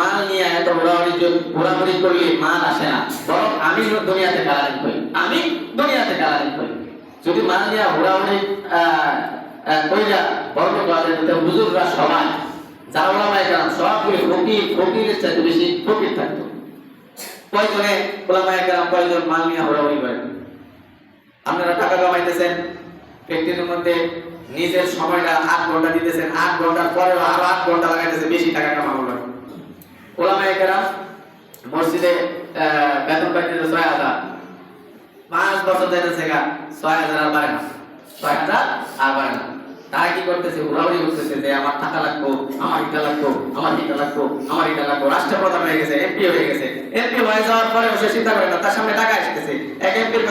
মাল নিয়ে এত ঘোরাঘুরি ঘোরাঘুরি করলে মাল আসে না। বরং আমি দুনিয়াতে কালারিং করি। আমি দুনিয়াতে কালারিং করি। যদি মাল নিয়ে ঘোরাঘুরি কইরা হুজুররা সবাই, যারা ওলামায়ে কেরাম, সবগুলি ফকির, ফকিরের চাইতে বেশি ফকির কয়জনে কয়জন মাল নিয়ে ঘোরাঘুরি করেন আপনারা টাকা কামাইতেছেন ফ্যাক্টরির মধ্যে নিজের সময়টা আট ঘণ্টা দিতেছেন, আট ঘণ্টার পরে আরও আট ঘণ্টা লাগাইতেছে, বেশি টাকা কামাবো না ওলামায়ে কেরাম মসজিদে বেতন পাইতেছে ছয় হাজার। পাঁচ বছর যাইতেছে গা, ছয় হাজার আর বাড়ে না। ছয় হাজার আর বাড়ে না। তারা কি করতেছে? যে আমার টাকা লাগবো, আমার এটা লাগবো, আমার এটা লাগবো, আমার এটা লাগবো। রাষ্ট্রপ্রধান হয়ে গেছে এমপি হয়ে গেছে। এমপি হয়ে যাওয়ার পরে সে চিন্তা করে না, তার সামনে টাকা এক এমপির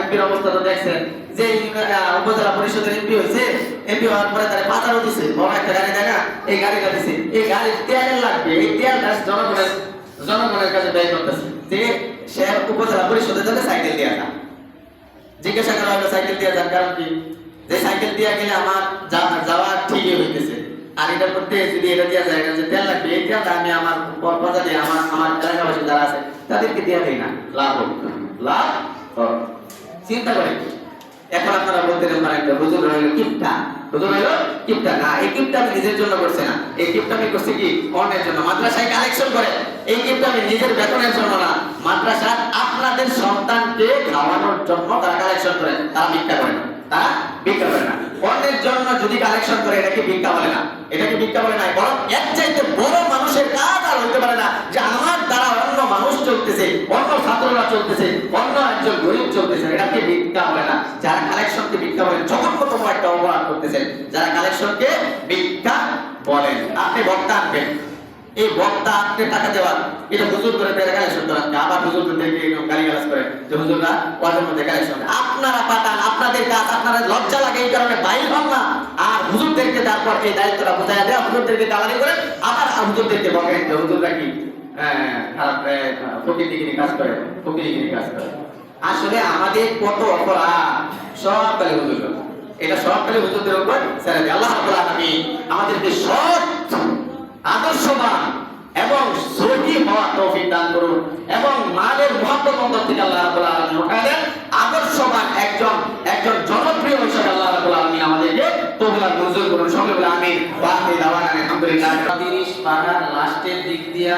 এমপির দেখছেন, যে উপজেলা পরিষদের এমপি হয়েছে এমপি হওয়ার পরে তারা দিছে, বড় একটা গাড়ি দেয় না এই গাড়িটা দিছে। এই গাড়ির তেল লাগবে, এই জনগণের জনগণের কাছে ব্যয় করতেছে। যে, সে উপজেলা পরিষদের জন্য সাইকেল দেওয়া না জিজ্ঞাসা করা হলো, সাইকেল দিয়ে যান কারণ কি? যে সাইকেল দিয়ে গেলে আমার যাওয়া হইতেছে। আর এটা করতে যদি এটা যায় যে তেল লাগবে আমি আমার বাজারে আমার আমার এলাকাবাসী যারা আছে, তাদেরকে দিয়ে না। লাভ লাভ চিন্তা করে এখন আপনারা বলতে কিপটা। কিপটা। না, এই কিপটা আমি নিজের জন্য করছি না। এই কিপটা আমি করছি কি? অন্যের জন্য। মাদ্রাসায় কালেকশন করে। এই কিপটা আমি নিজের বেতনের জন্য না। মাদ্রাসা আপনাদের সন্তানকে খাওয়ানোর জন্য তারা কালেকশন করে। তারা ভিক্ষা করে না। তারা ভিক্ষা করে না। অন্যের জন্য যদি কালেকশন করে এটাকে ভিক্ষা বলে না? এটাকে ভিক্ষা বলে না? বরং এর চাইতে বড় মানুষের কাজ আর হইতে পারে না, যে আমার দ্বারা অন্য মানুষ চলতেছে, অন্য ছাত্ররা চলতেছে, অন্য একজন গরিব চলতেছে। এটাকে ভিক্ষা বলে না? যারা কালেকশনকে ভিক্ষা বলেন জঘন্যতম একটা অপরাধ করতেছেন, যারা কালেকশনকে ভিক্ষা বলেন আপনি বক্তা আনবেন এই বক্তা আপনি টাকা দেওয়ার এটা হুজুর করে দেয় কালেকশন করেন আবার হুজুর দেখে গালি গালাজ করে যে হুজুররা ওয়াজের মধ্যে কালেকশন আপনারা পাঠান, আপনাদের কাজ আপনারা লজ্জা লাগে, এই কারণে বাইর হন না। আর হুজুরদেরকে তারপর এই দায়িত্বটা বোঝায় দেওয়া হুজুরদেরকে গালানি করেন আবার হুজুরদেরকে বলেন যে হুজুররা কি করে করে। আসলে আমাদের সব দেয়। সৎ, আদর্শবান এবং সহি হওয়া তৌফিক দান করুন এবং মালের মহব্বত অন্তর থেকে আল্লাহ রাব্বুল আলামিন উঠালেন আদর্শবান একজন একজন জনপ্রিয় হিসেবে আল্লাহ রাব্বুল আলামিন আমাদেরকে মঞ্জুর করুন। সঙ্গে বলে আলহামদুলিল্লাহ। 30 পারার লাস্টের দিক দিয়া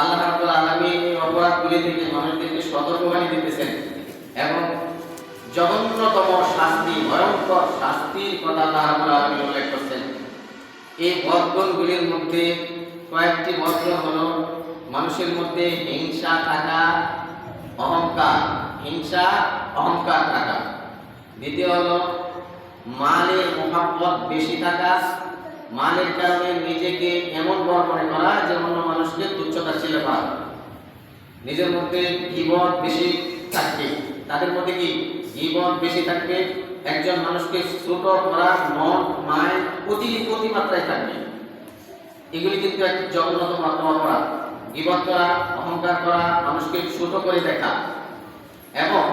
আল্লাহ রাব্বুল আলামিন এই অপরাধগুলি থেকে মানুষদেরকে সতর্কবাণী দিতেছেন। এবং জঘন্যতম শাস্তি, ভয়ঙ্কর শাস্তির কথা আল্লাহ রাব্বুল আলামিন উল্লেখ করছেন। এই বদগুণগুলির মধ্যে কয়েকটি বদগুণ হলো, মানুষের মধ্যে হিংসা থাকা, অহংকার। হিংসা, অহংকার থাকা। দ্বিতীয় হলো মালের মোহাব্বত বেশি থাকা। মালের কারণে নিজেকে এমন বড় মনে করা যে অন্য মানুষকে তুচ্ছতা ছেলে পাওয়া নিজের মধ্যে জীবন বেশি থাকবে তাদের মধ্যে কি জীবন বেশি থাকবে একজন মানুষকে ছোট করা মন মায় অতিরিক্ত অতিমাত্রায় থাকবে এগুলি কিন্তু এক মাত্র অপরাধ গিবত করা, অহংকার করা, মানুষকে ছোট করে দেখা এবং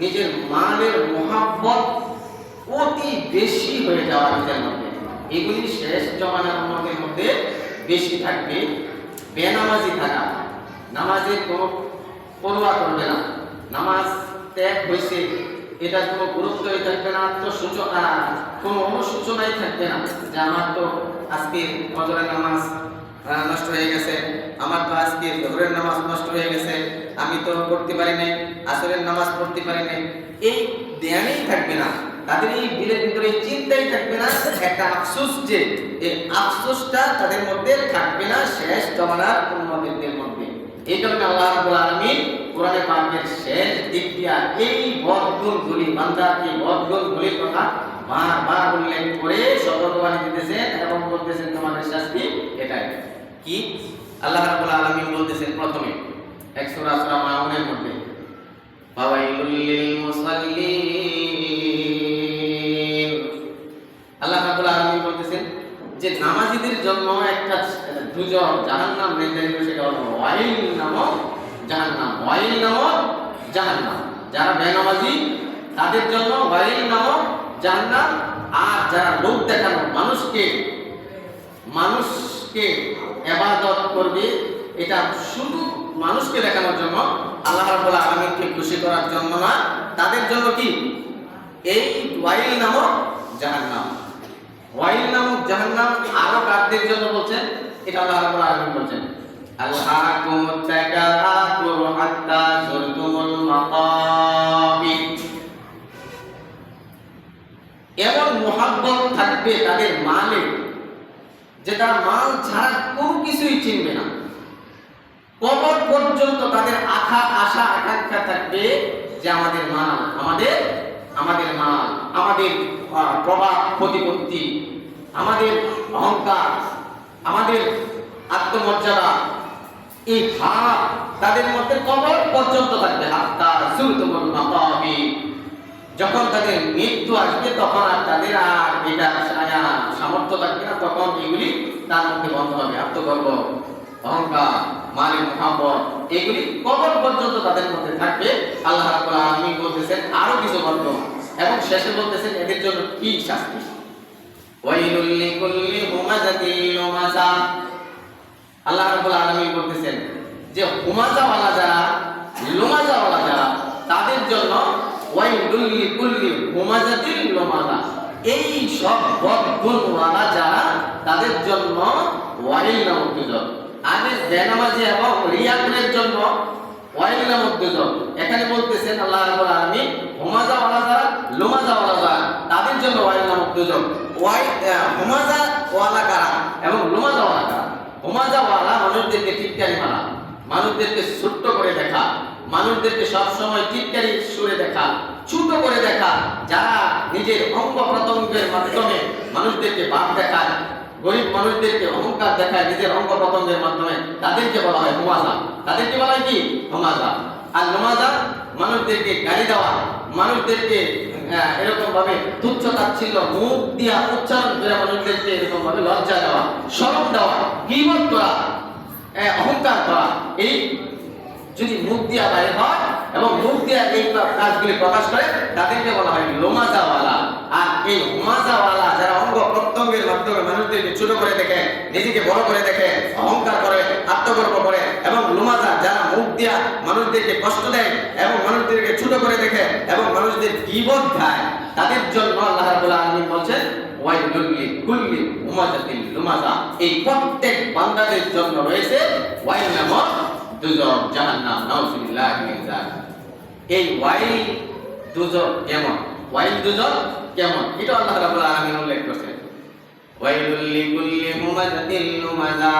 নিজের মালের মহাব্বত অতি বেশি হয়ে যাওয়া নিজের মধ্যে এগুলি শেষ জমানার উন্নতির মধ্যে বেশি থাকবে, বেনামাজি থাকা। নামাজের কোনো পরোয়া করবে না। নামাজ ত্যাগ হয়েছে, এটা কোনো গুরুত্বই থাকবে না তো সূচনা, কোনো অনুসূচনাই থাকবে না। যে আমার তো আজকে ফজরের নামাজ নষ্ট হয়ে গেছে। আমার তো আজকে জোহরের নামাজ নষ্ট হয়ে গেছে। আমি তো পড়তে পারি নাই, আসরের নামাজ পড়তে পারি নাই। এই ধ্যানই থাকবে না, তাদের এই দিলের ভিতরে চিন্তাই থাকবে না, একটা আফসোস যে এই আফসোসটা তাদের মধ্যে থাকবে না, শেষ জমানার উন্নতিদের মধ্যে। এই কারণে আল্লাহ রাব্বুল আলামিন কোরআনে পাকের শেষ দিক দিয়া এই বদগুণগুলি, বান্দার এই বদগুণগুলির কথা বারবার উল্লেখ করে সতর্কবাণী দিতেছেন এবং বলতেছেন তোমাদের শাস্তি এটাই। কি? আল্লাহ রাব্বুল আলামিন বলতেছেন প্রথমে, এক সূরা সূরা মাউনের মধ্যে, ফাওয়াইলুল লিল মুসাল্লিন আল্লাহ রাব্বুল আলামিন বলতেছেন যে নামাজীদের জন্য একটা দুজন জাহান্নাম নির্ধারিত সেটা হলো ওয়াইল নামক জাহান্নাম। ওয়াইল নামক জাহান্নাম। যারা বেনামাজি, তাদের জন্য ওয়াইল নামক জাহান্নাম আর যারা লোক দেখানো মানুষকে মানুষকে ইবাদত করবে, এটা শুধু মানুষকে দেখানোর জন্য, আল্লাহ রাব্বুল আলামিনকে খুশি করার জন্য না, তাদের জন্য কি? এই ওয়াইল নামক জাহান্নাম। ওয়াইল নামক জাহান্নাম আরও কারদের জন্য বলছেন, এটা আল্লাহ রাব্বুল আলামিন বলছেন আলহাকুমুত তাকাতুর হাত্তা যুরতুমুল মোহাব্বত থাকবে তাদের মালে। যে তার মাল ছাড়া কোনো কিছুই চিনবে না। কবর পর্যন্ত তাদের আশা আশা, আকাঙ্ক্ষা থাকবে যে আমাদের মাল, আমাদের আমাদের মাল, আমাদের প্রভাব প্রতিপত্তি আমাদের অহংকার, আমাদের আত্মমর্যাদা, এই ভাব তাদের মধ্যে কবর পর্যন্ত থাকবে। আত্মা সুরতমুল মাকাবি। যখন তাদের মৃত্যু আসবে, তখন আর তাদের আর এটা ছায়া, সামর্থ্য থাকবে না, তখন এগুলি তার মধ্যে বন্ধ হবে। আত্মগর্ব অহংকার, মালিক মোহাম্মদ এগুলি কবর পর্যন্ত তাদের মধ্যে থাকবে। আল্লাহ আলামিন বলতেছেন, আরও কিছু বর্ণ এবং শেষে বলতেছেন, এদের জন্য কি শাস্তি? ওয়াইলুল লিকুল্লি আল্লাহ রাব্বুল আলামিন বলতেছেন যে, হুমাজাওয়ালা যারা লুমাজাওয়ালা যারা, তাদের জন্য ওয়াইলুল লিকুল্লি হুমাযাতিল লুমাযা এই সব বদগুণওয়ালা যারা, তাদের জন্য ওয়াইল নামক দুজন আগে বেনামাজি এবং রিয়াকুলের জন্য ওয়াইল নামক দুজন এখানে বলতেছেন আল্লাহ রাব্বুল আলামিন, হুমাজাওয়ালা যারা, লুমাজাওয়ালা যারা, তাদের জন্য ওয়াইল নামক দুজন ওয়াই হুমাজা ওয়ালা কারা? এবং লুমাজাওয়ালা কারা? হুমাজাওয়ালা মানুষদেরকে টিটকারি মারা, মানুষদেরকে ছোট্ট করে দেখা। মানুষদেরকে সবসময় টিটকারি সুরে দেখা, ছোট করে দেখা, যারা নিজের অঙ্গ প্রত্যঙ্গের মাধ্যমে মানুষদেরকে বাদ দেখায়, গরিব মানুষদেরকে অহংকার দেখায় নিজের অঙ্গ প্রত্যঙ্গের মাধ্যমে, তাদেরকে বলা হয় হুমাজা তাদেরকে বলা হয় কি? হুমাজা আর নুমাজা মানুষদেরকে গালি দেওয়া, মানুষদেরকে এরকম ভাবে তুচ্ছ তাচ্ছিল্য মুখ দিয়া উচ্চারণ করে মানুষদেরকে এরকম ভাবে লজ্জা দেওয়া, শরম দেওয়া, গীবত করা অহংকার করা, এই যদি মুখ দিয়া বাইরে হয় এবং মুখ দিয়া এই কাজগুলি প্রকাশ করে, তাদেরকে বলা হয় লোমাজাওয়ালা। আর এই হুমাজাওয়ালা যারা অঙ্গ প্রত্যঙ্গের মাধ্যমে মানুষদেরকে ছোট করে দেখে, নিজেকে বড় করে দেখে, অহংকার করে, আত্মগর্ব করে এবং লোমাজা যারা মুখ দিয়া মানুষদেরকে কষ্ট দেয় এবং মানুষদেরকে ছোট করে দেখে এবং মানুষদের গীবত খায়, তাদের জন্য আল্লাহ রাব্বুল আলামিন বলছেন, ওয়াইলুল লিকুল্লি হুমাজাতিল লুমাজা। এই প্রত্যেক বান্দাদের জন্য রয়েছে ওয়াইল নামক দুজক জাহান্নাম এই ওয়াইল দুজক কেমন? ওয়াইল দুজক কেমন? এটা আল্লাহ রাব্বুল আলামিন উল্লেখ করেছেন। ওয়াইলুল লিকুল্লি হুমাজাতিল লুমাজা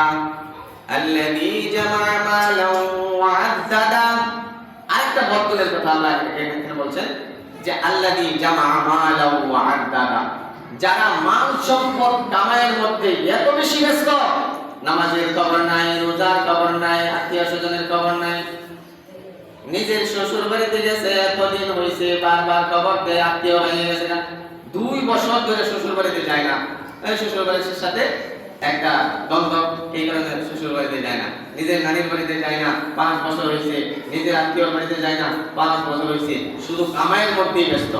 আল্লাযী জামা মালান ওয়া আদ্দাদা আরেকটা বর্তনের কথা আল্লাহ এখানে বলছেন যে আল্লাযী জামা মালান ওয়া আদ্দাদা যারা মাল সম্পদ কামাইয়ের মধ্যে এত বেশি ব্যস্ত নামাজের খবর নাই, রোজার খবর নাই, আত্মীয় স্বজনের খবর নাই। নিজের শ্বশুর বাড়িতে গেছে, এতদিন হয়েছে বারবার খবর দেয়, আত্মীয় হয়ে গেছে না। দুই বছর ধরে শ্বশুর বাড়িতে যায় না। শ্বশুর বাড়ির সাথে একটা দ্বন্দ্ব, এই কারণে শ্বশুর বাড়িতে যায় না। নিজের নানির বাড়িতে যায় না, পাঁচ বছর হয়েছে নিজের আত্মীয় বাড়িতে যায় না, পাঁচ বছর হয়েছে শুধু কামাইয়ের মধ্যেই ব্যস্ত।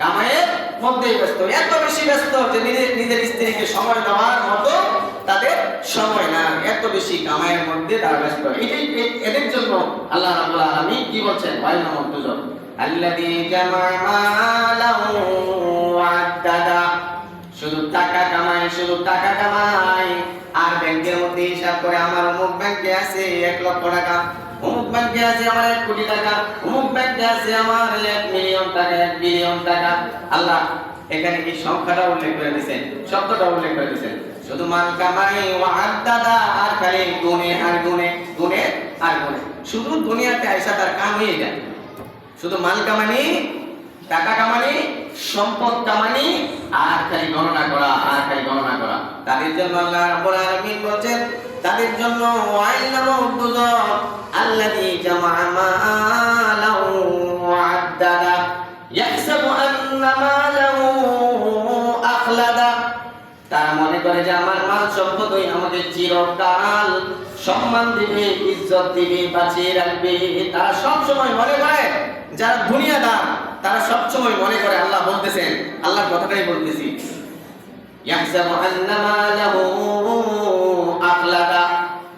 কামাইয়ের মধ্যেই ব্যস্ত, এত বেশি ব্যস্ত যে নিজের নিজের স্ত্রীকে সময় দেওয়ার মতো তাদের সময় না, এত বেশি কামাইয়ের মধ্যে তারা ব্যস্ত। এটাই এদের জন্য আল্লাহ রাব্বুল আলামিন কি বলছেন? ওয়াইল নামক দুজন শুধু টাকা কামায় শুধু টাকা কামায় আর ব্যাংকের মধ্যে হিসাব করে আমার অমুক ব্যাংকে আছে এক লক্ষ টাকা, অমুক ব্যাংকে আছে আমার এক কোটি টাকা, অমুক ব্যাংকে আছে আমার এক মিলিয়ন টাকা, এক বিলিয়ন টাকা। আল্লাহ এখানে কি সংখ্যাটা উল্লেখ করে দিয়েছেন, শব্দটা উল্লেখ করে দিয়েছেন। শুধু মাল কামাই আর খালি গুনে আর গুনে গুনে আর গুনে শুধু দুনিয়াতে তার কাম হয়ে যায়। শুধু মাল কামানি, টাকা কামানি, সম্পদ কামানি, আর খালি গণনা করা, আর খালি গণনা করা। তাদের জন্য আল্লাহ রাব্বুল আলামিন বলেন তাদের জন্য ওয়াইল নামক দুজন আল্লাযী জামা মালাহু ওয়া আদ্দাদা ইয়াহসাবু আন্না মালাহু তারা মনে করে যে আমার মাল সম্পদই আমাকে চিরকাল। সম্মান দিবে, ইজ্জত দিবে, বাঁচিয়ে রাখবে। তারা সবসময় মনে করে, যারা দুনিয়াদার, তারা সবসময় মনে করে, আল্লাহ বলতেছেন আল্লাহ কথাটাই বলতেছি।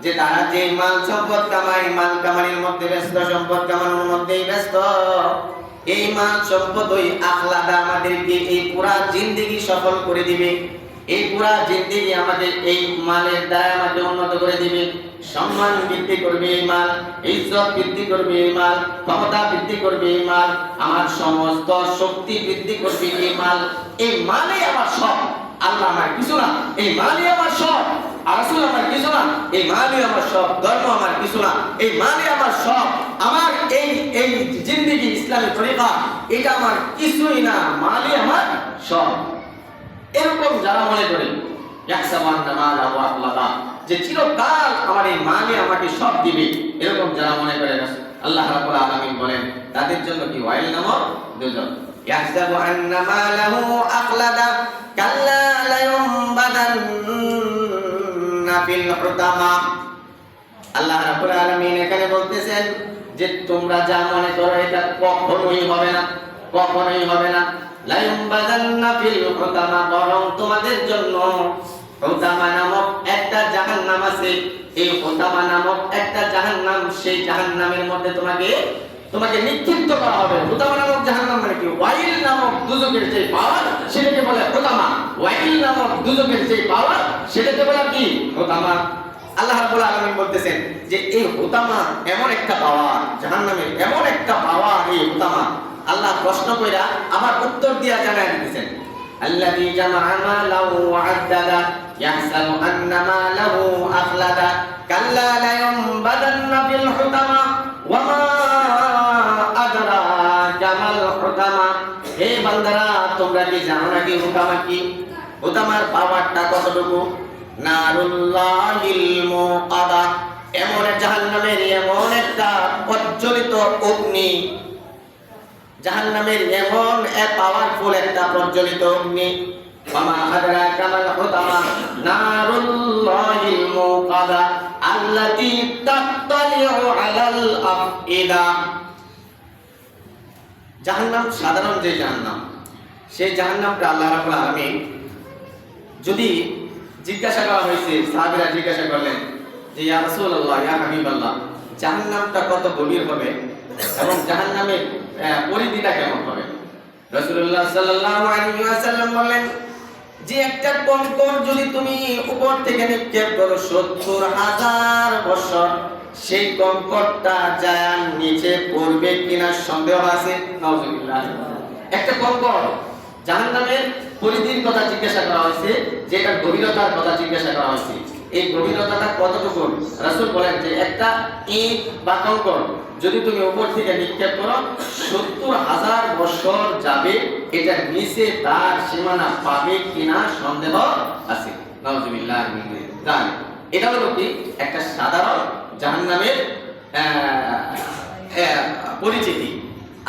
যে তারা যে মাল সম্পদ কামাই মাল কামানির মধ্যে ব্যস্ত, সম্পদ কামানোর মধ্যেই ব্যস্ত। এই মাল সম্পদ ওই আখলাদা আমাদেরকে এই পুরা জিন্দেগি সফল করে দিবে। এই পুরা জিন্দেগি আমাদের এই মালের দ্বারা আমাকে উন্নত করে দিবে। সম্মান বৃদ্ধি করবে এই মাল, ইজ্জত বৃদ্ধি করবে এই মাল, ক্ষমতা বৃদ্ধি করবে এই মাল, আমার সমস্ত শক্তি বৃদ্ধি করবে এই মাল। এই মালে আমার সব। আল্লাহ আমার কিছু না, এই মালই আমার সব। আসল আমার কিছু না, এই মালই আমার সব। ধর্ম আমার কিছু না, এই মালই আমার সব। আমার এই এই জিন্দগি, ইসলামী তরিকা, এটা আমার কিছুই না, মালই আমার সব। এরকম যারা মনে করে যে চিরকাল আমার এই মালে আমাকে সব দিবে। এরকম যারা মনে করে আল্লাহ রাব্বুল আলামিন বলেন, তাদের জন্য কি ওয়াইল নামক দুজন এখানে বলতেছেন যে, তোমরা যা মনে করো, এটা কখনোই হবে না, কখনোই হবে না। লায়ুমবাদান্না ফিল তোমাদের জন্য মানে বলে কি? হুতামা আল্লাহ রাব্বুল বলতেছেন যে, এই হুতামা এমন একটা পাওয়ার, জাহান্নামের এমন একটা পাওয়ার, এই হুতামা আল্লাহ প্রশ্ন কইরা আমার উত্তর দিয়া জানাই দিতেছেন। আল্লাযী জামা মালাহু ওয়া আদাদা ইয়াহসাবু আন্না মালাহু আখলাদা, কাল্লা লা ইয়ানবাদান্না ফিল হুতামা, ওয়া মা আদরাকা মাল হুতামা। হে বান্দারা, তোমরা কি জানো না কি হুতামা কি? হুতামার পাওয়ারটা কতটুকু? নারুল্লাহিল মুকাদা এমন জাহান্নামের, এমন একটা প্রজ্বলিত অগ্নি জাহান্নামের এমন এক পাওয়ারফুল একটা প্রজ্বলিত অগ্নি। জাহান্নাম সাধারণ যে জাহান্নাম, সেই জাহান্নামটা আল্লাহ আলামিন যদি জিজ্ঞাসা করা হয়েছে, সাহাবীরা জিজ্ঞাসা করলেন যে, ইয়া রাসূলুল্লাহ, ইয়া হাবিবাল্লাহ, জাহান্নামটা কত গভীর হবে? এবং জাহান্নামের পরিধিটা কেমন হবে? রাসূলুল্লাহ সাল্লাল্লাহু আলাইহি ওয়াসাল্লাম বললেন, যে একটা কঙ্কর যদি তুমি উপর থেকে নিক্ষেপ করো সত্তর হাজার বছর, সেই কঙ্করটা যায় নিচে পড়বে কিনা সন্দেহ আছে? নাউজুবিল্লাহ। একটা কঙ্কর জাহান্নামের পরিধির কথা জিজ্ঞাসা করা হয়েছে যে এটার গভীরতার কথা জিজ্ঞাসা করা হয়েছে। এই গভীরতাটা কতটুকু রাসূল বলেন যে একটা ইট বা কঙ্কর যদি তুমি উপর থেকে নিক্ষেপ করো, সত্তর হাজার বছর যাবে, এটা নিচে তার সীমানা পাবে কিনা সন্দেহ আছে। এটা হলো কি? একটা সাধারণ জাহান্নামের পরিচিতি।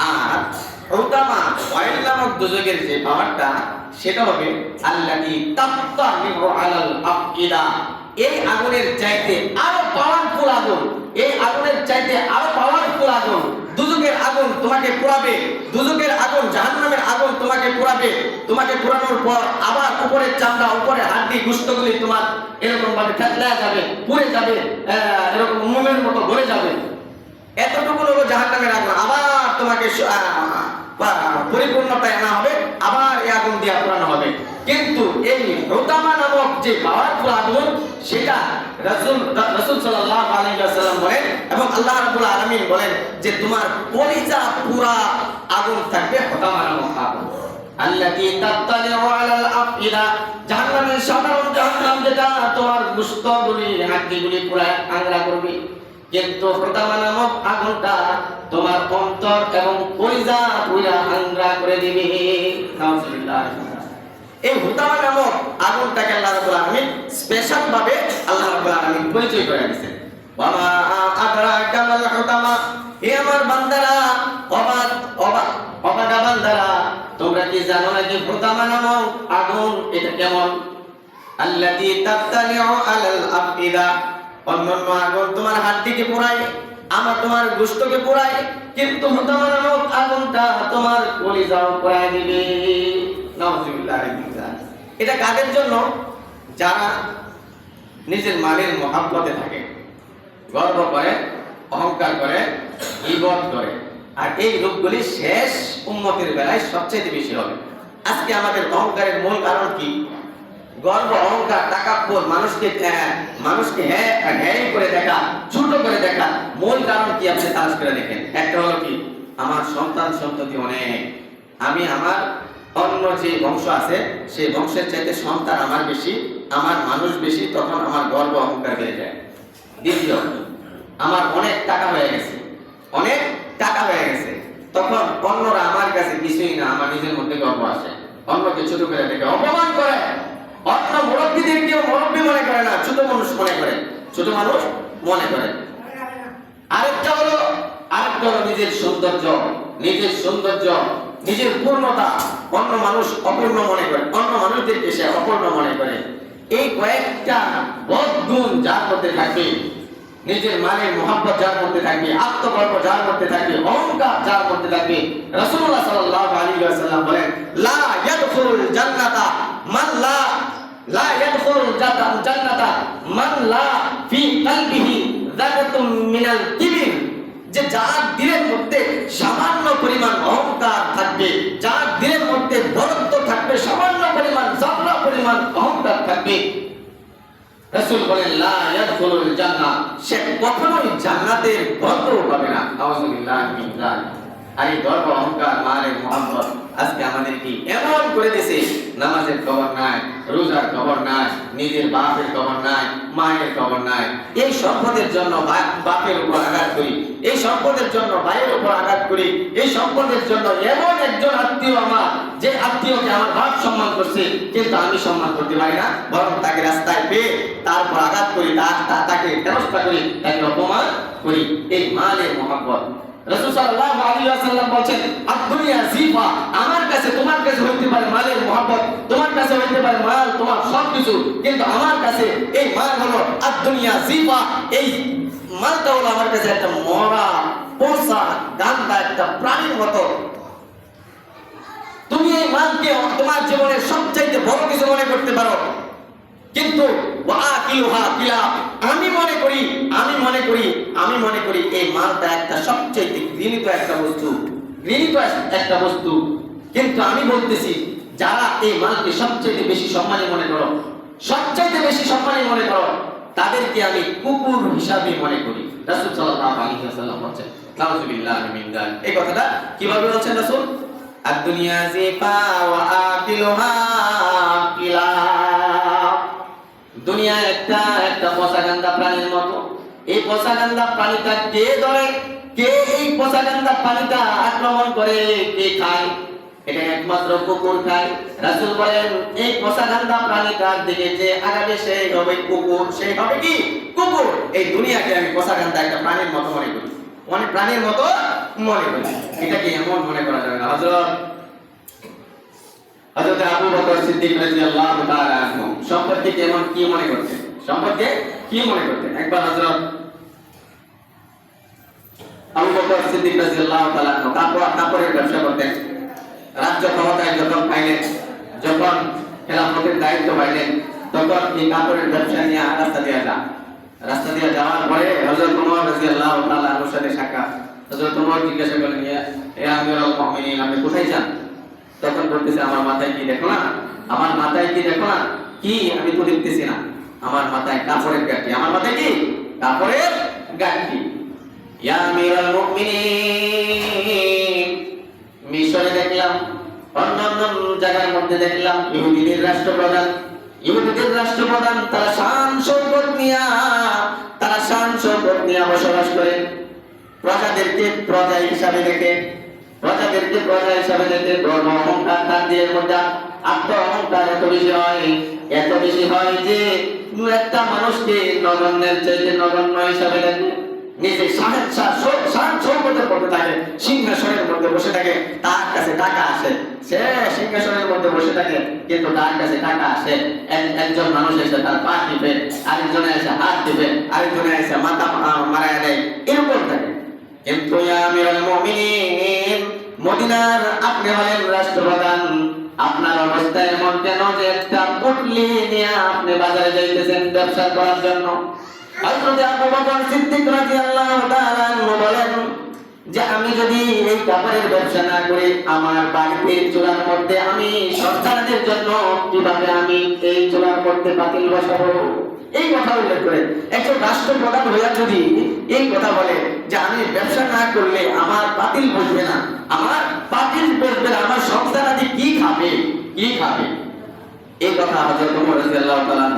আর ওয়াইল নামক দুজকের যে পাওয়ারটা, সেটা হবে আল্লাহি তাত্তালিউ আলাল আফইদা। এই আগুনের চাইতে আরও পাওয়ারফুল আগুন, এই আগুনের চাইতে আরও পাওয়ারফুল আগুন দুজকের আগুন তোমাকে পোড়াবে দুজকের আগুন, জাহান্নামের আগুন তোমাকে পোড়াবে তোমাকে পোড়ানোর পর আবার উপরের চামড়া, উপরের হাড্ডি, গুস্তগুলি তোমার এরকম ভাবে থেতলায় যাবে, পুড়ে যাবে এরকম মোমের মতো ভরে যাবে। এতটুকু হলো জাহান্নামের আগুন, আবার তোমাকে পরিপূর্ণতায় আনা হবে, আবার এই আগুন দিয়ে পোড়ানো হবে। কিন্তু এই রোতামা নামক যে পাওয়ারফুল আগুন, সেটা রাসূল রাসূল সাল্লাল্লাহু আলাইহি ওয়াসাল্লাম বলেন এবং আল্লাহ রাব্বুল আলামিন বলেন যে তোমার কলিজা পুরা আগুন থাকবে রোতামা নামক আগুন। আল্লাতী তাত্তালিউ আলাল আফইদা, জাহান্নামের সাধারণ জাহান্নাম যেটা তোমার গুস্তগুলি হাড্ডিগুলি পুরা আংরা করবে। কিন্তু হুতামা নামক আগুনটা তোমার অন্তর এবং কলিজা পুরা আংরা করে দিবি। এই হুতামা নামক আগুনটাকে আল্লাহ রাব্বুল আলামিন স্পেশাল ভাবে আল্লাহ রাব্বুল আলামিন পরিচয় করে দিয়েছেন। ওয়ামা আদরাকা মাল হুতামা। হে আমার বান্দারা অবাক অবাক অবাকা বান্দারা, তোমরা কি জানো নাকি হুতামা নামক আগুন এটা কেমন? আল্লাতী তাত্তালিউ আলাল আফইদা। অন্যান্য আগুন তোমার হাড্ডিকে পোড়ায়, আমার তোমার গোশতকে পোড়ায়, কিন্তু হুতামা নামক আগুনটা তোমার কলিজাও পোড়ায় দিবে। এটা কাদের জন্য? যারা নিজের মালের মহাব্বতে থাকে, গর্ব করে, অহংকার করে ইবত করে। আর এই রূপগুলি শেষ উন্মতের বেলায় সবচেয়ে বেশি হবে। আজকে আমাদের অহংকারের মূল কারণ কি? গর্ব অহংকার টাকাপ্পর মানুষকে মানুষকে হ্যাঁ হ্যাঁ করে দেখা, ছোট করে দেখা। মূল কারণ কি আপনি তালাশ করে দেখেন? একটা হলো কি, আমার সন্তান সন্ততি অনেক। আমি আমার অন্য যে বংশ আছে সেই বংশের চাইতে সন্তান আমার বেশি, আমার মানুষ বেশি, তখন আমার গর্ব, অহংকার বেড়ে যায়। দ্বিতীয়, আমার অনেক টাকা হয়ে গেছে। অনেক টাকা হয়ে গেছে। তখন অন্যরা আমার কাছে কিছুই না, আমার নিজের মধ্যে গর্ব আসে। অন্যকে ছোট করে দেখে অপমান করে। অন্য মুরব্বীদের কেউ মুরব্বী মনে করে না, ছোট মানুষ মনে করে, ছোট মানুষ মনে করে। আরেকটা হলো আরেকটা হলো নিজের সৌন্দর্য নিজের সৌন্দর্য, নিজের পূর্ণতা, অন্য মানুষ অপূর্ণ মনে করে, অন্য মানুষদেরকে সে অপূর্ণ মনে করে। এই কয়েকটা বদগুণ যার মধ্যে থাকবে, নিজের মানের মোহাম্মত যার মধ্যে থাকবে, আত্মগর্ব যার মধ্যে থাকবে, অহংকার যার মধ্যে থাকবে। রাসূলুল্লাহ সাল্লাল্লাহু আলাইহি ওয়াসাল্লাম বলেন, লা ইয়াদখুলুল জান্নাতা, মান লা লা ইয়াদখুলুল জান্নাতা মান লা ফি কলবিহি যাকাতুম মিনাল কিবির। যে যার দিলের মধ্যে সামান্য পরিমাণ অহংকার থাকবে, যার দিলের মধ্যে বরত্ব থাকবে, সামান্য পরিমাণ জাবরা পরিমাণ অহংকার থাকবে। রাসূল বলেন, লা ইয়াদখুলুল জান্নাহ। সে কখনোই জান্নাতের গর্ব পাবে না। আউযুবিল্লাহি মিন যালিক। আর এই গর্ব অহংকার মানে মোহাম্মদ আজকে আমাদের কি এমন করে দিয়েছে? নামাজের খবর নাই, রোজার খবর নাই, নিজের বাপের খবর নাই, মায়ের খবর নাই। এই সম্পদের জন্য বাপের উপর আঘাত করি, এই সম্পদের জন্য ভাইয়ের উপর আঘাত করি, এই সম্পদের জন্য এমন একজন আত্মীয় আমার, যে আত্মীয়কে আমার বাপ সম্মান করছে, কিন্তু আমি সম্মান করতে পারি না, বরং তাকে রাস্তায় পেয়ে তারপর আঘাত করি তাকে হেনস্থা করি, তাকে অপমান করি। এই মালের মোহাম্মত আমার কাছে তোমার কাছে হইতে পারে তোমার কাছে হইতে পারে মাল, তোমার সবকিছু, কিন্তু আমার কাছে এই আদ-দুনিয়া এই মালটা আমার কাছে একটা তুমি এই মালকে তোমার জীবনের সবচাইতে বড় কিছু মনে করতে পারো। কিন্তু আমি মনে করি, আমি মনে করি, আমি মনে করি এই মালটা একটা সবচেয়ে ঘৃণিত একটা বস্তু, ঘৃণিত একটা বস্তু। কিন্তু আমি বলতেছি, যারা এই মালকে সবচেয়ে বেশি সম্মানী মনে করো সবচেয়ে বেশি সম্মানী মনে করো, তাদেরকে আমি কুকুর হিসাবে মনে করি। রাসূল সাল্লাল্লাহু আলাইহি ওয়াসাল্লাম মিন এই কথাটা কীভাবে বলছেন রাসূল? আদ-দুনিয়া জিফা ওয়া আকিলুহা কিলাব দুনিয়া একটা একটা পশাগান্দা প্রাণীর মতো। এই পশাগান্দা প্রাণীটা কে ধরে? কে এই পশাগান্দা প্রাণীটা আক্রমণ করে? কে খায়? এটা একমাত্র কুকুর খায়। রাসূল বলেন, এই পশাগান্দা প্রাণীটার দিকে যে আগাবে, সেই হবে কুকুর। সেই হবে কি? কুকুর। এই দুনিয়াকে আমি পশাগান্দা একটা প্রাণীর মতো মনে করি। মানে প্রাণীর মতো মনে করি। এটাকে এমন মনে করা যাবে না। হযরত হযরত আবু বকর সিদ্দিক রাদিয়াল্লাহু তাআলা আনহু সম্পর্কে কেমন কি মনে করতেন? সম্পর্কে কি মনে করতেন? একবার হযরত আবু বকর সিদ্দিক রাদিয়াল্লাহু তাআলা আনহু ব্যবসা করতেন। রাজ্য ক্ষমতায় যখন পাইলেন, যখন খেলাফতের দায়িত্ব পাইলেন, তখন এই কাপড়ের ব্যবসা নিয়ে রাস্তা দিয়ে যান। রাস্তা দিয়ে যাওয়ার পরে হযরত ওমর রাদিয়াল্লাহু তাআলা আনহুর সাথে সাক্ষাৎ। হযরত ওমর জিজ্ঞাসা করলেন, ইয়া আমিরুল মুমিনিন, আপনি কোথায় যান? তখন বলতেছে, আমার মাথায় কি দেখো না? আমার মাথায় কি দেখো না? কি? আমি তো দেখতেছি না। আমার মাথায় কাপড়ের গাঠি। আমার মাথায় কি? কাপড়ের গাঠি। ইয়া আমিরুল মুমিনিন। মিশরে দেখলাম, অন্যান্য জায়গার মধ্যে দেখলাম, ইহুদিদের রাষ্ট্রপ্রধান। ইহুদিদের রাষ্ট্রপ্রধান তারা শান সম্পদ নিয়া, তারা শান সম্পদ নিয়ে বসবাস করেন প্রজাদেরকে প্রজা হিসাবে দেখে। প্রজাদেরকে প্রজা হিসাবে দেখে ধর্ম অহংকার তার দিলের মধ্যে আত্ম অহংকার এত বেশি হয়, এত বেশি হয় যে একটা মানুষকে নগণ্যের চাইতে নগণ্য হিসাবে দেখে নিজে থাকে, সিংহাসনের মধ্যে বসে থাকে, তার কাছে টাকা আসে। সে সিংহাসনের মধ্যে বসে থাকে, কিন্তু তার কাছে টাকা আসে। একজন মানুষ এসে তার পা টিপে, আরেকজনে এসে হাত টিপে, আরেকজনে এসে মাথা মা- মারায় দেয়। এরকম থাকে। কিন্তু আমিরুল মুমিনিন। মদিনার আপনি হলেন রাষ্ট্রপ্রধান। আপনার অবস্থা এমন কেন যে একটা পুটলি নিয়ে আপনি বাজারে যাইতেছেন ব্যবসা করার জন্য? হযরত আবু বকর সিদ্দিক রাদিয়াল্লাহু তাআলা বলেন যে, আমি যদি এই কাপড়ের ব্যবসা না করে, আমার বাড়িতে চুলার মধ্যে আমি সন্তানদের জন্য কীভাবে আমি এই চুলার মধ্যে বাতিল বসাবো? এই কথা উল্লেখ করে একজন রাষ্ট্রপ্রধান হইয়া যদি এই কথা বলে যে আমি ব্যবসা না করলে আমার বাতিল বসবে না, আমার বাতিল বসবে না, আমার সংস্থানাদি কি খাবে? কি খাবে? এই কথা হযরত ওমর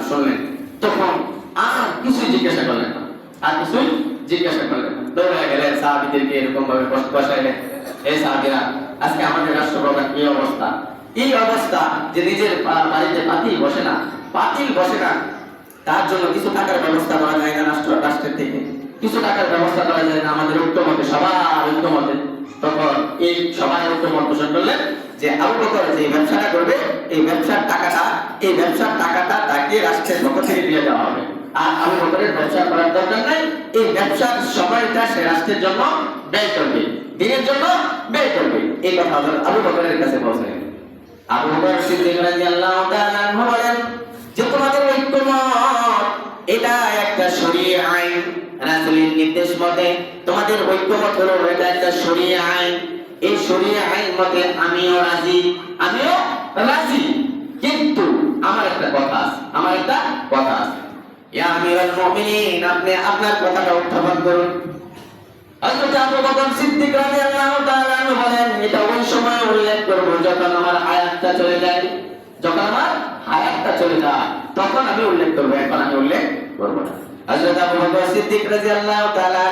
শুনলেন। তখন আর কিছুই জিজ্ঞাসা করলেন না। আর কিছুই জিজ্ঞাসা করলেন না। গেলেন এরকম ভাবে বস- বসাইলেন। এই আজকে আমাদের রাষ্ট্রপ্রধান এই অবস্থা? এই অবস্থা যে নিজের বাড়িতে পাতিল বসে না পাতিল বসে না তার জন্য কিছু টাকার ব্যবস্থা করা যায় না রাষ্ট্র রাষ্ট্রের থেকে। কিছু টাকার ব্যবস্থা করা যায় না আমাদের ঐক্যমতে, সবার ঐক্যমতে। তখন এই সবাই ঐক্যমত পোষণ করলেন যে আবু বকর যে ব্যবসাটা করবে, এই ব্যবসার টাকাটা, এই ব্যবসার টাকাটা তাকে রাষ্ট্রের পক্ষ থেকে দিয়ে দেওয়া হবে। আর আবু বকরের ব্যবসা করার দরকার নাই, এই ব্যবসার সময়টা সে রাষ্ট্রের জন্য ব্যয় করবে, দিনের জন্য ব্যয় করবে। এই কথা আবু বকরের কাছে পৌঁছে আবু বকর সিদ্দিক রাদিয়াল্লাহু তাআলা বলেন, যে তোমাদের ঐক্যমত এটা একটা শরীয় আইন। রাসূলের নির্দেশ মতে তোমাদের ঐক্যমত হলো এটা একটা শরীয় আইন। এই শরীয় আইন মতে আমিও রাজি আমিও রাজি। কিন্তু আমার একটা কথা আছে, আমার একটা কথা আছে। ইয়া আমিরুল মুমিনিন, আপনি আপনার কথাটা উত্থাপন করুন। হযরত আবু বকর সিদ্দিক রাদিয়াল্লাহু তাআলা আনহু বলেন, এটা ওই সময় উল্লেখ করব যখন আমার হায়াতটা চলে যায়, যখন আমার হায়াতটা চলে যায় তখন আমি উল্লেখ করব, এখন আমি উল্লেখ করব না। হযরত আবু বকর সিদ্দিক রাদিয়াল্লাহু তাআলা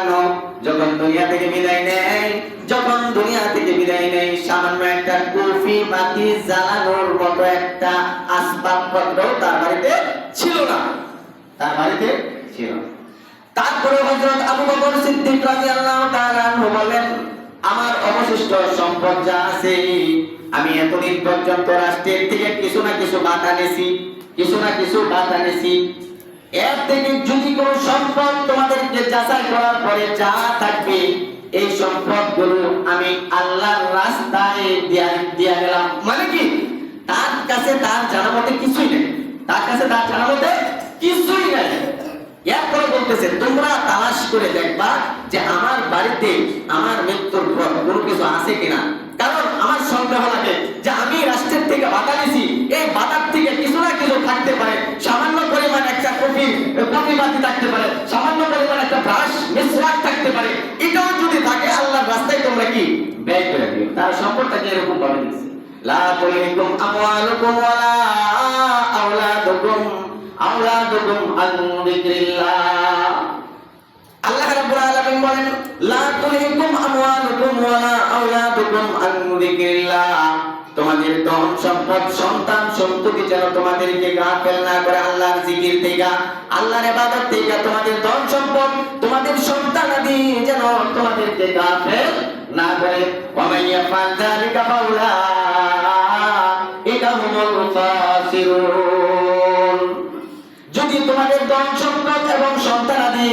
যখন দুনিয়া থেকে বিদায় নেয়, যখন দুনিয়া থেকে বিদায় নেয়, সামান্য একটা কুফি বাতি জ্বালানোর মতো একটা আসবাবপত্র তার বাড়িতে ছিল না। তার বাড়িতে ছিল তারপরে হযরত আবু বকর সিদ্দিক রাদিয়াল্লাহু তাআলা বলেন আমার অবশিষ্ট সম্পদ যা আছে, আমি এতদিন পর্যন্ত রাষ্ট্রের থেকে কিছু না কিছু বাধা নিয়েছি কিছু না কিছু বাধা নিয়েছি এর থেকে যদি কোনো সম্পদ তোমাদেরকে যাচাই করার পরে যা থাকবে, এই সম্পদগুলো আমি আল্লাহর রাস্তায় দিয়া দিয়া গেলাম। মানে কি? তার কাছে তার জানা মতে কিছুই নেই। তার কাছে তার জানা মতে কিছুই নেই। এরপরে বলতেছে, তোমরা তালাশ করে দেখবা যে আমার বাড়িতে আমার মৃত্যুর পর কোনো কিছু আছে কিনা। কারণ আমার সন্দেহ লাগে যে আমি রাষ্ট্রের থেকে বাধা নিছি এই বাধার থেকে কিছু না কিছু থাকতে পারে। সামান্য পরিমাণ একটা কফি কফি বাতি থাকতে পারে, সামান্য পরিমাণ একটা ব্রাশ মিসওয়াক থাকতে পারে। এটাও যদি থাকে, আল্লাহর রাস্তায় তোমরা কি ব্যয় করে দিও। তার সম্পদটাকে এরকম ভাবে দিচ্ছে লা তুলহিকুম আমওয়ালুকুম ওয়ালা আওলাদুকুম। আওলাদুকুম আন যিকরিল্লাহ। আল্লাহ রাব্বুল আলামিন বলেন, লা তুলহিকুম আমওয়ালুকুম ওয়ালা আওলাদুকুম আন যিকরিল্লাহ। তোমাদের ধন সম্পদ, সন্তান সন্ততি যেন তোমাদেরকে গাফেল না করে আল্লাহর জিকির থেকে, আল্লাহর ইবাদত থেকে তোমাদের ধন সম্পদ, তোমাদের সন্তান আদি যেন তোমাদেরকে গাফেল না করে। ওয়া মান ইয়াফআল যালিকা ফাউলাইকা হুমুল খাসিরুন যদি তোমাদের ধন সম্পদ এবং সন্তানাদি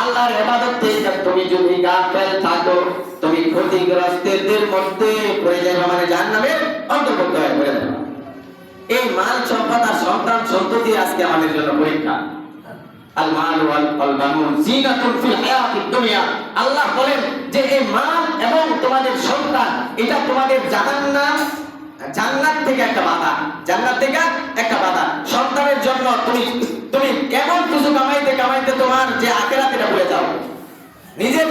আল্লাহর ইবাদত থেকে, তুমি যদি গাফেল থাকো, তুমি ক্ষতিগ্রস্তদের মধ্যে পড়ে যাবে মানে জাহান্নামের অন্তর্ভুক্ত হয়ে পড়ে যাবে। এই মাল সম্পদ আর সন্তান সন্ততি আজকে আমাদের জন্য পরীক্ষা। আল মাল ওয়াল আল বানুন জিনাতুন ফিল হায়াতিদ দুনিয়া। আল্লাহ বলেন যে এই মাল এবং তোমাদের সন্তান, এটা তোমাদের জাহান্নাম জান্নাত থেকে একটা বাধা। জান্নাত থেকে একটা বাধা। সন্তানের জন্য তুমি তুমি কেমন কিছু কামাইতে কামাইতে তোমার যে আখেরাত, এটা ভুলে যাও। নিজের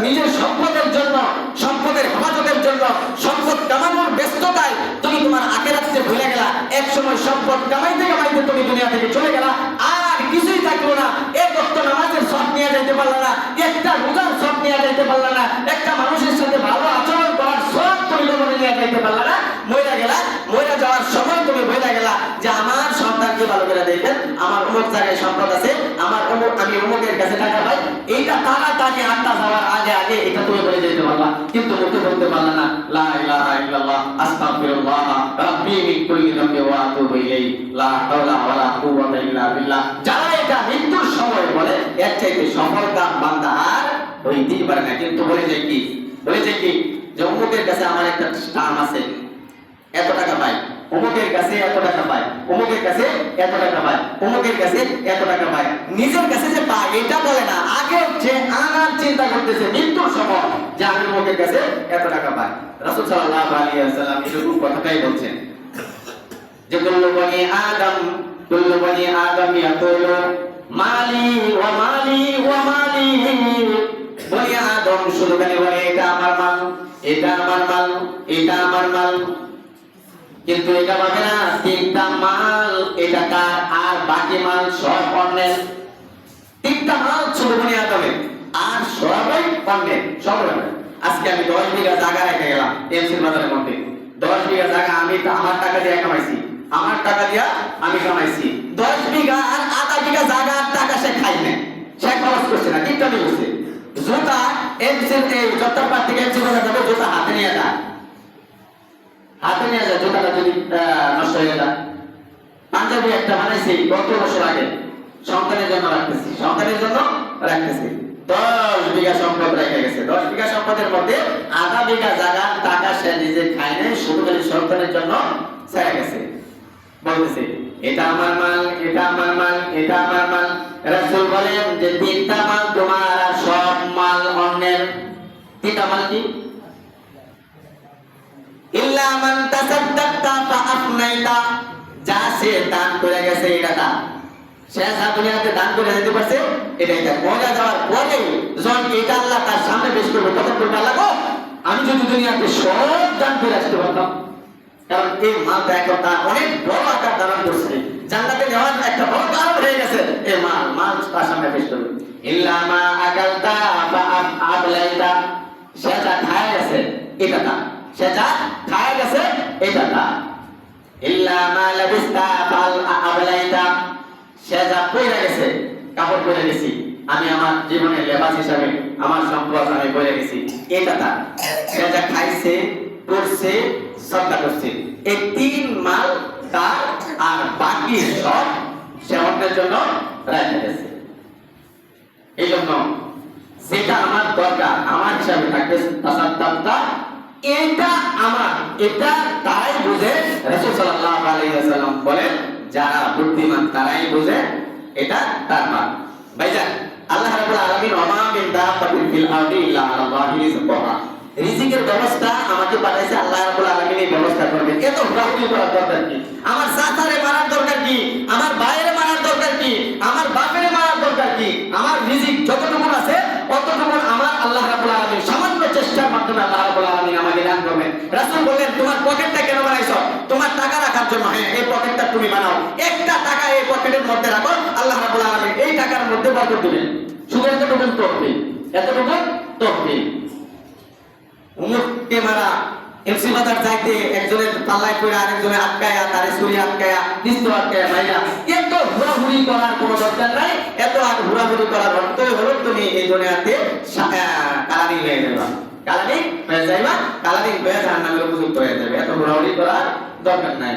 নিজের সম্পদের জন্য, সম্পদের হেফাজতের জন্য সম্পদ কামানোর ব্যস্ততায় তুমি তোমার আখেরাতকে ভুলে গেলা। এক সময় সম্পদ কামাইতে কামাইতে তুমি দুনিয়া থেকে চলে গেলা। আর কিছুই থাকল না। এক অক্ত নামাজের সব নিয়ে যাইতে পারলা না। একটা রোজার সব নিয়ে যাইতে পারলা না। একটা মানুষের সাথে ভালো আচরণ করার সব তুমি জীবনে নিয়ে যাইতে পারলা না। মইরা গেলা, মইরা যাওয়ার সময় তুমি ভুলে গেলা যে আমার সন্তানকে ভালো করে দেখেন আমার অমুক জায়গায় সম্পদ আছে, আমার অমুক আমি অমুকের কাছে টাকা পাই। এইটা তাড়াতাড়ি আটটা যাওয়ার আগে আগে এটা তুমি বলে যেতে পারলা। কিন্তু মুখে বলতে পারলা না, লা ইলাহা ইল্লাল্লাহ, আস্তাগফিরুল্লাহ, রাব্বি মিন কুল্লি যামবি ওয়া আতুবু ইলাইহি, লা হাওলা ওয়ালা কুওয়াতা ইল্লা বিল্লাহ। যারা এটা মৃত্যুর সময় বলে, এর চাইতে সফলতা বান্দা আর হইতেই পারে না। কিন্তু বলে যায় কি? বলে যায় কি? অমুকের কাছে আমার একটা স্টাম আছে। এত টাকা পাই। অমুকের কাছে এত টাকা পায় অমুকের কাছে এত টাকা পায় অমুকের কাছে এত টাকা পায় নিজের কাছে যে পায় এটা বলে না। আগে যে আনার চিন্তা করতেছে, মৃত্যুর সময় যে আমি অমুকের কাছে এত টাকা পাই। রাসূল সাল্লাল্লাহু আলাইহি ওয়াসাল্লাম এরকম কথাটাই বলছেন। যে, কুল্লু আদম কুল্লু আদম ইয়াকুলু, মালি ওয়া মালি ওয়া মালি বনি আদম শুধু খালি বলে, এটা আমার মাল এটা আমার মাল এটা আমার মাল কিন্তু এটা পাবে না, তিনটা মাল, এটা তার আর বাকি মাল সব অন্যের। তিনটা মাল শুধু বনি আদমের আর সবাই অন্যের, সব আজকে আমি দশ বিঘা জায়গা রেখে গেলাম, এমসির বাজারের মধ্যে দশ বিঘা জায়গা আমি আমার টাকা দিয়ে কামাইছি। আমার টাকা দিয়া আমি কামাইছি। দশ বিঘা আর আধা বিঘা জায়গার টাকা সে খাই সে খরচ করছে না, তিনটা নিয়ে জুতা এমসির এই যত্রপাত থেকে এমসি বাজার যাবে, জুতা হাতে নিয়ে যায় হাতে নিয়ে যায় জুতাটা যদি নষ্ট হয়ে যায়। পাঞ্জাবি একটা বানাইছি, কত বছর আগে। সন্তানের জন্য রাখতেছি সন্তানের জন্য রাখতেছি। দশ বিঘা সম্পদ রেখে গেছে। দশ বিঘা সম্পদের মধ্যে আধা বিঘা জায়গা টাকা সে নিজে খায় নাই, শুধু খালি সন্তানের জন্য ছেড়ে গেছে। বলতেছে, এটা আমার মাল, এটা আমার মাল, এটা আমার মাল। রাসূল বলেন যে, তিনটা মাল তোমার আর সব তিনটা মাল ইল্লা মান তাসাদ্দাকতা ফাআফনাইতা। যা সে দান করে গেছে এটা দান সে যা দুনিয়াতে দান করে দিতে পারছে, এটাই তার। মজা যাওয়ার পরে যখন এটা আল্লাহ তার সামনে পেশ করবে, তখন বলবে, আল্লাহ আমি যদি দুনিয়াতে সব দান করে আসতে পারতাম। কারণ এই মালটা এখন তার অনেক বড় আকার ধারণ করছে। জান্নাতে যাওয়ার একটা বড় কারণ হয়ে গেছে। এই মাল মাল তার সামনে পেশ করবে। ইল্লা মা আকালতা বা আবলাইতা সে খায় গেছে, এটা না সে খায় গেছে, এটা না আমি আমার জীবনের লেবাস হিসাবে, আমার সম্পদ আমি পরে গেছি, এটা তা সে যা খাইছে, পড়ছে সবটা করছে। এই তিন মাল তার, আর বাকি সব সে অন্যের জন্য রেখে গেছে এই জন্য যেটা আমার দরকার, আমার হিসাবে থাকবে তাসাদ্দাকতা এটা আমার, এটা তারাই বুঝে। রাসূল সাল্লাল্লাহু আলাইহি ওয়াসাল্লাম বলেন, যারা বুদ্ধিমান তারাই বুঝে, এটা তার মাল ভাইজান, আল্লাহ রাব্বুল আলামিন ওমা মিন দাব্বাতিন ফিল আরদি ইল্লা আলাল্লাহি রিজকুহা রিজিকের ব্যবস্থা আমাকে পাঠাইছে, আল্লাহ রাব্বুল আলামিন এই ব্যবস্থা করবেন। এত রাহুল করার দরকার কি? আমার সাথারে মারার দরকার কি? আমার ভাইয়ের মারার দরকার কি? আমার বাপের মারার দরকার কি? আমার রিজিক যতটুকু আল্লাহ রাবুল আলমী সামান্য চেষ্টার মাধ্যমে আল্লাহ রাবুল আলমী আমাকে দান করবেন। রাসুল বললেন, তোমার পকেটটা কেন বানাইছ? তোমার টাকা রাখার জন্য। হ্যাঁ এই পকেটটা তুমি বানাও। একটা টাকা এই পকেটের মধ্যে রাখো, আল্লাহ রাবুল আলমী এই টাকার মধ্যে বরকত দিবেন। শুধু এতটুকু তহবিল এতটুকু তহবিল। উমুককে মারা এমসি বাজার যাইতে একজনের পাল্লায় করে আরেকজনের আটকায়া, তারে ছুরি আটকায়া, নিস্ত আটকায়া মাইরা এত ঘোরাঘুরি করার কোনো দরকার নাই, এত আর ঘোরাঘুরি করার অর্থই হলো তুমি এই দুনিয়াতে কালানি হয়ে যাবা। কালানি হয়ে যাইবা কালানি হয়ে জাহান্নামের উপযুক্ত হয়ে যাবে। এত ঘোরাঘুরি করার দরকার নাই।